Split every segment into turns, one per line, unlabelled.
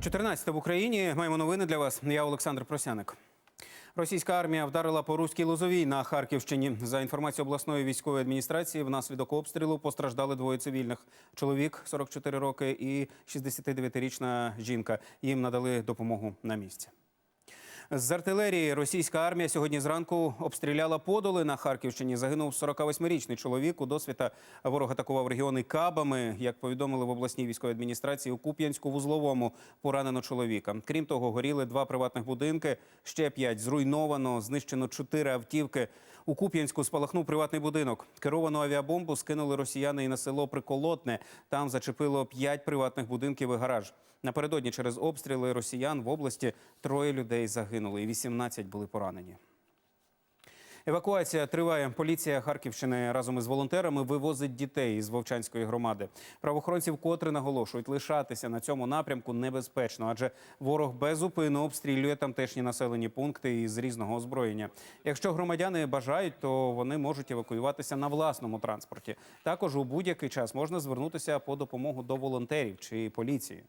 14 в Україні. Маємо новини для вас. Я Олександр Просяник. Російська армія вдарила по руській лозовій на Харківщині. За інформацією обласної військової адміністрації, внаслідок обстрілу постраждали двоє цивільних: чоловік 44 роки і 69-річна жінка. Їм надали допомогу на місці. З артилерії російська армія сьогодні зранку обстріляла подоли на Харківщині. Загинув 48-річний чоловік. У досвіта ворог атакував регіони кабами. Як повідомили в обласній військовій адміністрації, у Куп'янську вузловому поранено чоловіка. Крім того, горіли два приватних будинки, ще п'ять зруйновано, знищено чотири автівки. У Куп'янську спалахнув приватний будинок. Керовану авіабомбу скинули росіяни і на село Приколотне. Там зачепило п'ять приватних будинків і гараж. Напередодні через обстріли росіян в області троє людей загинули і 18 були поранені. Евакуація триває. Поліція Харківщини разом із волонтерами вивозить дітей із Вовчанської громади. Правоохоронці вкотре наголошують, лишатися на цьому напрямку небезпечно, адже ворог безупинно обстрілює тамтешні населені пункти із різного озброєння. Якщо громадяни бажають, то вони можуть евакуюватися на власному транспорті. Також у будь-який час можна звернутися по допомогу до волонтерів чи поліції.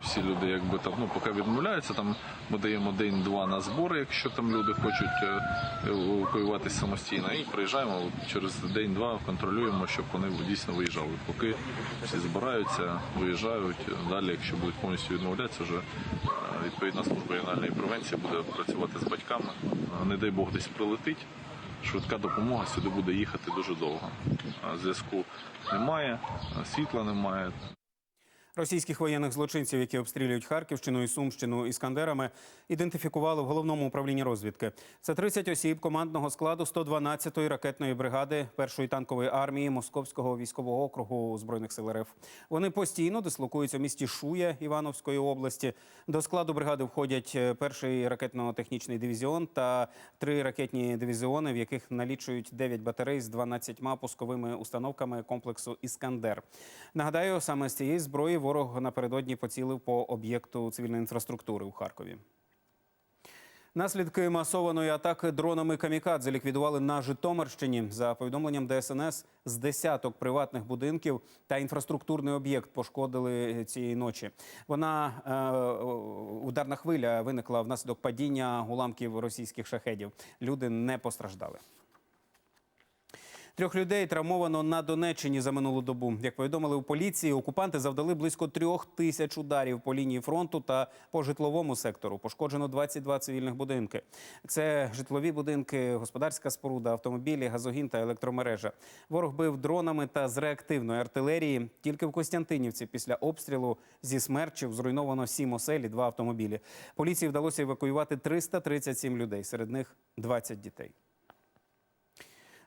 Всі люди, якби там ну поки відмовляються, там ми даємо день-два на збори, якщо там люди хочуть е, евакуюватися самостійно, і приїжджаємо через день-два, контролюємо, щоб вони дійсно виїжджали. Поки всі збираються, виїжджають. Далі, якщо будуть повністю відмовлятися, вже е, відповідна служба регіональної превенції буде працювати з батьками. Е, Не дай Бог десь прилетить. Швидка допомога сюди буде їхати дуже довго. Зв'язку немає, світла немає.
Російських воєнних злочинців, які обстрілюють Харківщину і Сумщину іскандерами, ідентифікували в головному управлінні розвідки. Це 30 осіб командного складу 112-ї ракетної бригади першої танкової армії Московського військового округу збройних сил РФ. Вони постійно дислокуються в місті Шуя Івановської області. До складу бригади входять е, перший ракетно-технічний дивізіон та три ракетні дивізіони, в яких налічують 9 батарей з 12 пусковими установками комплексу Іскандер. Нагадаю, саме з цієї зброї ворог напередодні поцілив по об'єкту цивільної інфраструктури у Харкові. Наслідки масованої атаки дронами камікадзе ліквідували на Житомирщині. За повідомленням ДСНС, з десяток приватних будинків та інфраструктурний об'єкт пошкодили цієї ночі. Вона е, ударна хвиля виникла внаслідок падіння уламків російських шахедів. Люди не постраждали. Трьох людей травмовано на Донеччині за минулу добу. Як повідомили у поліції, окупанти завдали близько трьох тисяч ударів по лінії фронту та по житловому сектору. Пошкоджено 22 цивільних будинки. Це житлові будинки, господарська споруда, автомобілі, газогін та електромережа. Ворог бив дронами та з реактивної артилерії. Тільки в Костянтинівці після обстрілу зі смерчів зруйновано сім осель і два автомобілі. Поліції вдалося евакуювати 337 людей, серед них 20 дітей.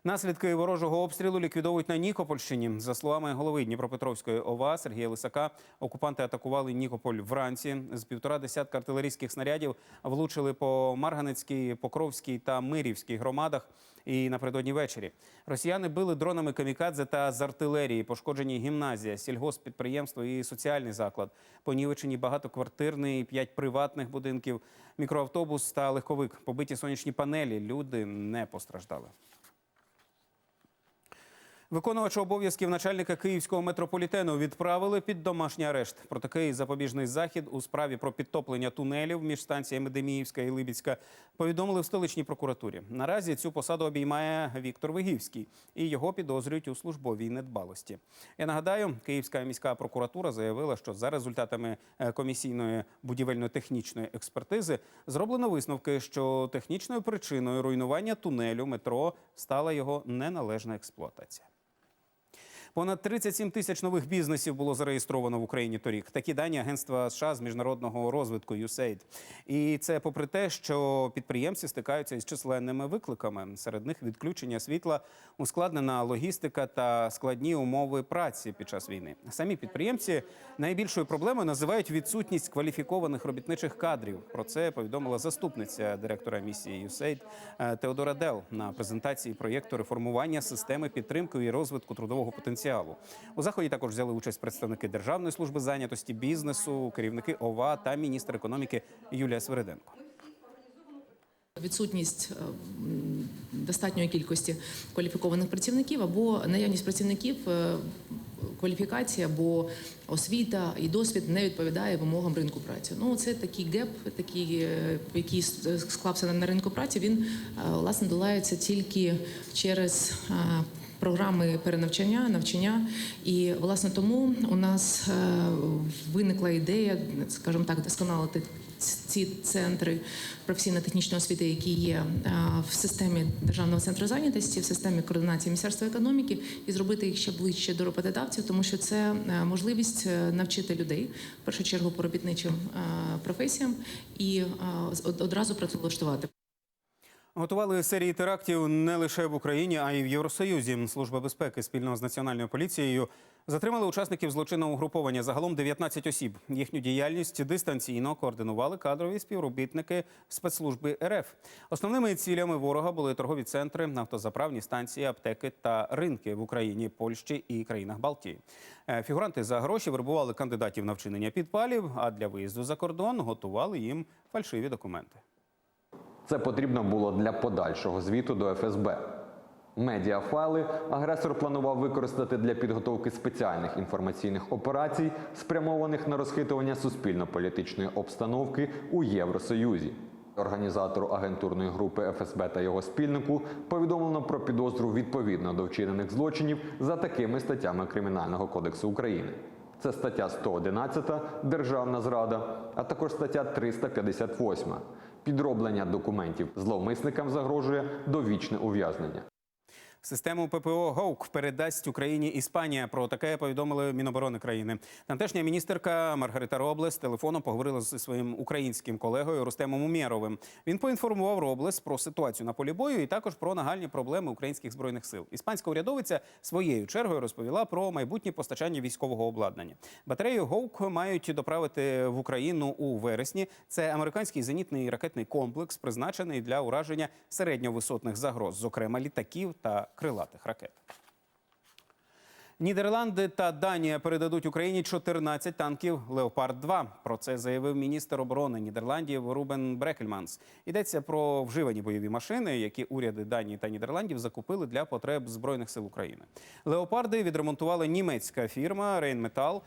Наслідки ворожого обстрілу ліквідовують на Нікопольщині. За словами голови Дніпропетровської ОВА Сергія Лисака, окупанти атакували Нікополь вранці. З півтора десятка артилерійських снарядів влучили по Марганецькій, Покровській та Мирівській громадах. І напередодні ввечері росіяни били дронами камікадзе та з артилерії. Пошкоджені гімназія, сільгоспідприємство і соціальний заклад. Понівечені багатоквартирний, п'ять приватних будинків, мікроавтобус та легковик. Побиті сонячні панелі. Люди не постраждали. Виконувача обов'язків начальника київського метрополітену відправили під домашній арешт. Про такий запобіжний захід у справі про підтоплення тунелів між станціями Деміївська і Либідська повідомили в столичній прокуратурі. Наразі цю посаду обіймає Віктор Вигівський і його підозрюють у службовій недбалості. Я нагадаю, Київська міська прокуратура заявила, що за результатами е, комісійної будівельно-технічної експертизи зроблено висновки, що технічною причиною руйнування тунелю метро стала його неналежна експлуатація. Понад 37 тисяч нових бізнесів було зареєстровано в Україні торік. Такі дані агентства США з міжнародного розвитку USAID. І це попри те, що підприємці стикаються із численними викликами. Серед них відключення світла, ускладнена логістика та складні умови праці під час війни. Самі підприємці найбільшою проблемою називають відсутність кваліфікованих робітничих кадрів. Про це повідомила заступниця директора місії USAID е, Теодора Дел на презентації проєкту реформування системи підтримки і розвитку трудового потенціалу. У заході також взяли участь представники Державної служби зайнятості, бізнесу, керівники ОВА та міністр економіки Юлія Свириденко.
Відсутність е, достатньої кількості кваліфікованих працівників або наявність працівників е, кваліфікація або освіта і досвід не відповідає вимогам ринку праці. Ну це такий геп, такий, е, який склався на- ринку праці. Він власне долається тільки через програми перенавчання, навчання. І власне тому у нас е, виникла ідея, скажімо так, досконалити ці центри професійно-технічної освіти, які є е, в системі державного центру зайнятості, в системі координації Міністерства економіки, і зробити їх ще ближче до роботодавців, тому що це е, можливість навчити людей в першу чергу по робітничим професіям і одразу працевлаштувати.
Готували серії терактів не лише в Україні, а й в Євросоюзі. Служба безпеки спільно з національною поліцією затримали учасників злочинного угруповання. Загалом 19 осіб. Їхню діяльність дистанційно координували кадрові співробітники спецслужби РФ. Основними цілями ворога були торгові центри, автозаправні станції, аптеки та ринки в Україні, Польщі і країнах Балтії. Е, Фігуранти за гроші вербували кандидатів на вчинення підпалів, а для виїзду за кордон готували їм фальшиві документи.
Це потрібно було для подальшого звіту до ФСБ. Медіафайли агресор планував використати для підготовки спеціальних інформаційних операцій, спрямованих на розхитування суспільно-політичної обстановки у Євросоюзі. Організатору агентурної групи ФСБ та його спільнику повідомлено про підозру відповідно до вчинених злочинів за такими статтями Кримінального кодексу України. Це стаття 111 Державна зрада, а також стаття 358 Підроблення документів зловмисникам загрожує довічне ув'язнення.
Систему ППО ГОУК передасть Україні Іспанія. Про таке повідомили Міноборони країни. Тамтешня міністерка Маргарита Роблес телефоном поговорила зі своїм українським колегою Рустемом Умєровим. Він поінформував Роблес про ситуацію на полі бою і також про нагальні проблеми українських збройних сил. Іспанська урядовиця своєю чергою розповіла про майбутнє постачання військового обладнання. Батарею ГОУК мають доправити в Україну у вересні. Це американський зенітний ракетний комплекс, призначений для ураження середньовисотних загроз, зокрема літаків та крилатих ракет. Нідерланди та Данія передадуть Україні 14 танків Леопард 2 Про це заявив міністр оборони Нідерландів Рубен Брекельманс. Йдеться про вживані бойові машини, які уряди Данії та Нідерландів закупили для потреб збройних сил України. Леопарди відремонтувала німецька фірма Рейнметал.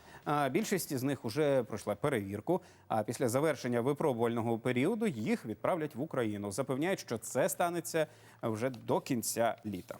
Більшість з них уже пройшла перевірку. А після завершення випробувального періоду їх відправлять в Україну. Запевняють, що це станеться вже до кінця літа.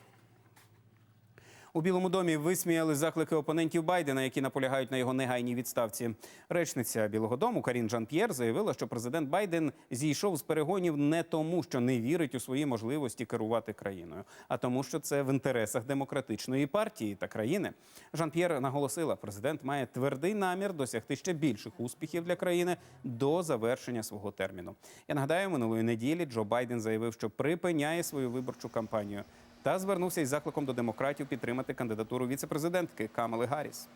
У Білому домі висміяли заклики опонентів Байдена, які наполягають на його негайній відставці. Речниця Білого Дому Карін Жан-П'єр заявила, що президент Байден зійшов з перегонів не тому, що не вірить у свої можливості керувати країною, а тому, що це в інтересах демократичної партії та країни. Жан-П'єр наголосила, президент має твердий намір досягти ще більших успіхів для країни до завершення свого терміну. Я нагадаю, минулої неділі Джо Байден заявив, що припиняє свою виборчу кампанію та звернувся із закликом до демократів підтримати кандидатуру віцепрезидентки Камали Гарріс.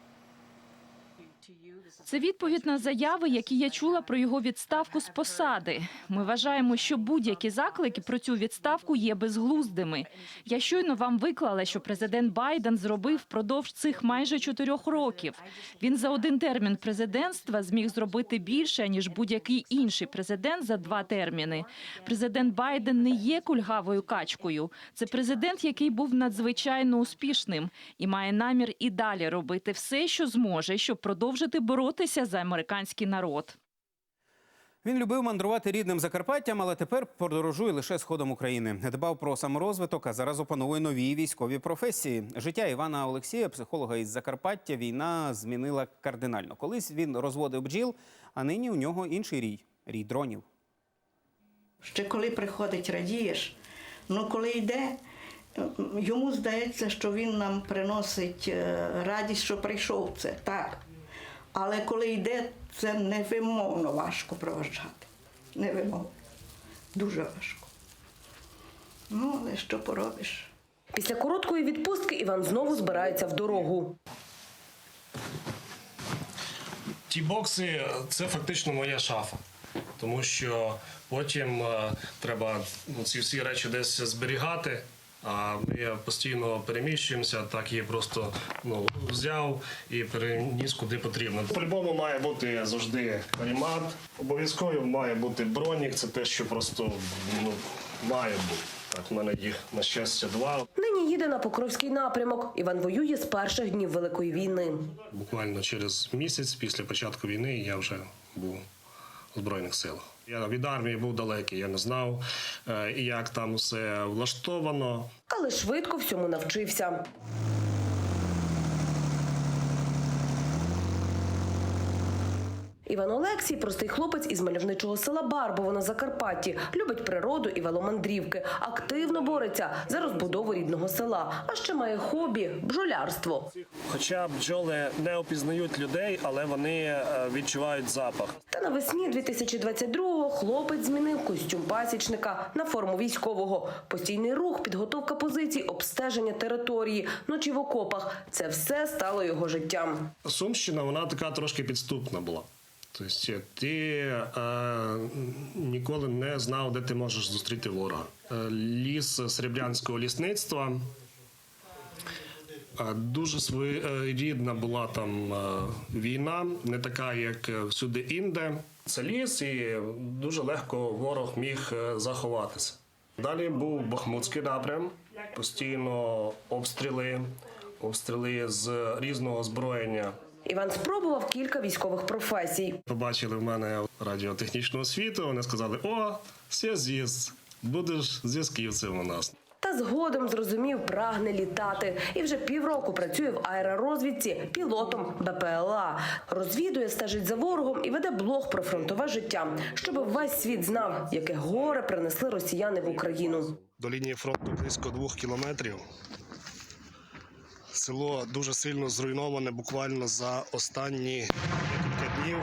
Це відповідь на заяви, які я чула про його відставку з посади. Ми вважаємо, що будь-які заклики про цю відставку є безглуздими. Я щойно вам виклала, що президент Байден зробив впродовж цих майже чотирьох років. Він за один термін президентства зміг зробити більше ніж будь-який інший президент за два терміни. Президент Байден не є кульгавою качкою. Це президент, який був надзвичайно успішним і має намір і далі робити все, що зможе, щоб продовжити боротися за американський народ.
Він любив мандрувати рідним Закарпаттям, але тепер подорожує лише сходом України. Дбав про саморозвиток, а зараз опановує нові військові професії. Життя Івана Олексія, психолога із Закарпаття, війна змінила кардинально. Колись він розводив бджіл, а нині у нього інший рій рій дронів.
Ще коли приходить, радієш. Ну коли йде, йому здається, що він нам приносить е, радість, що прийшов це. Так. Але коли йде, це невимовно важко проважати. Невимовно. Дуже важко. Ну, але що поробиш?
Після короткої відпустки Іван знову збирається в дорогу.
Ті бокси це фактично моя шафа, тому що потім е, треба ну, ці всі речі десь зберігати. А ми постійно переміщуємося, так її просто ну, взяв і переніс куди потрібно. По-любому має бути завжди карімат. Обов'язково має бути бронік, це те, що просто ну, має бути. Так, в мене їх на щастя два.
Нині Нині їде на Покровський напрямок. Іван воює з перших днів Великої війни.
Буквально через місяць після початку війни я вже був у Збройних силах. Я від армії був далекий, я не знав, е, як там все влаштовано.
Але швидко всьому навчився. Іван Олексій простий хлопець із мальовничого села Барбово на Закарпатті. Любить природу і веломандрівки. Активно бореться за розбудову рідного села. А ще має хобі бджолярство.
Хоча бджоли не опізнають людей, але вони е, відчувають запах.
Та навесні 2022-го хлопець змінив костюм пасічника на форму військового. Постійний рух, підготовка позицій, обстеження території, ночі в окопах це все стало його життям.
Сумщина вона така трошки підступна була. Тобто ти е, ніколи не знав, де ти можеш зустріти ворога. Е, ліс Серебрянського лісництва. е, Дуже своєрідна була там е, війна, не така, як всюди інде. Це ліс, і дуже легко ворог міг заховатися. Далі був Бахмутський напрям, постійно обстріли, обстріли з різного озброєння.
Іван спробував кілька військових професій.
Побачили в мене радіотехнічну освіту. Вони сказали: О, зв'язіст, будеш зв'язківцем у нас.
Та згодом зрозумів, прагне літати. І вже півроку працює в аеророзвідці пілотом БПЛА. Розвідує, стежить за ворогом і веде блог про фронтове життя, щоб весь світ знав, яке горе принесли росіяни в Україну.
До лінії фронту близько двох кілометрів. Село дуже сильно зруйноване буквально за останні декілька днів.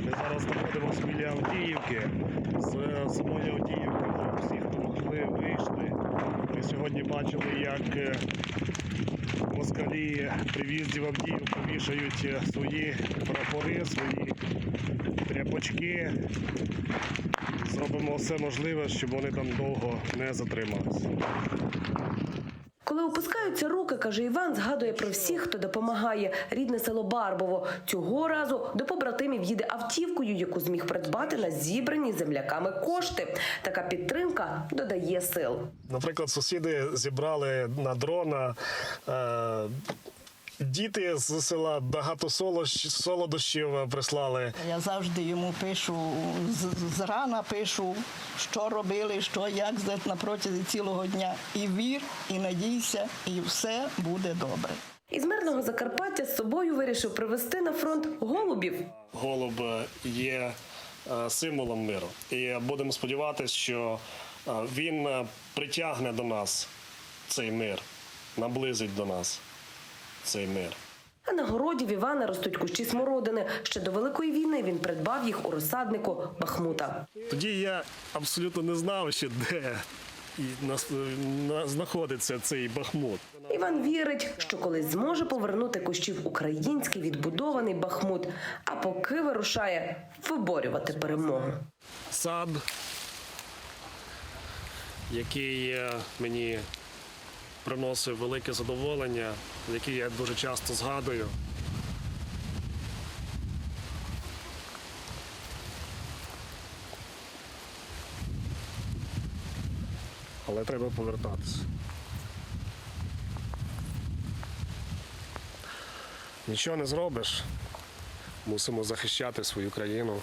Ми зараз знаходимося біля Авдіївки. З самої Авдіївки вже всі, хто могли, вийшли. Ми сьогодні бачили, як е, москалі при в'їзді в Авдіївку вішають е, свої прапори, свої тряпочки. Зробимо все можливе, щоб вони там довго не затрималися.
Коли опускаються руки, каже Іван, згадує про всіх, хто допомагає. Рідне село Барбово. Цього разу до побратимів їде автівкою, яку зміг придбати на зібрані земляками кошти. Така підтримка додає сил.
Наприклад, сусіди зібрали на дрона. Е- Діти з села багато солодощів прислали.
Я завжди йому пишу з- зрана пишу, що робили, що як за- на протязі цілого дня. І вір, і надійся, і все буде добре.
Із мирного Закарпаття з собою вирішив привезти на фронт голубів.
Голуб є е, символом миру. І будемо сподіватися, що е, він е, притягне до нас цей мир, наблизить до нас цей мир.
А на городі в Івана ростуть кущі смородини. Ще до великої війни він придбав їх у розсаднику Бахмута.
Тоді я абсолютно не знав ще де і знаходиться цей Бахмут.
Іван вірить, що колись зможе повернути кущів український відбудований Бахмут, а поки вирушає виборювати перемогу.
Сад, який мені приносив велике задоволення, який я дуже часто згадую. Але треба повертатися. Нічого не зробиш. Мусимо захищати свою країну.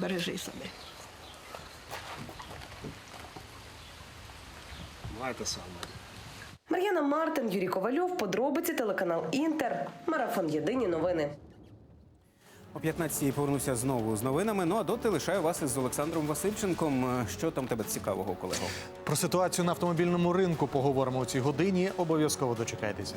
Бережи себе.
Маєте саме.
Мар'яна Мартин, Юрій Ковальов, подробиці телеканал Інтер. Марафон Єдині новини.
О 15-й повернуся знову з новинами. Ну а доти лишаю вас із Олександром Васильченком. Що там тебе цікавого, колего?
Про ситуацію на автомобільному ринку поговоримо у цій годині. Обов'язково дочекайтеся.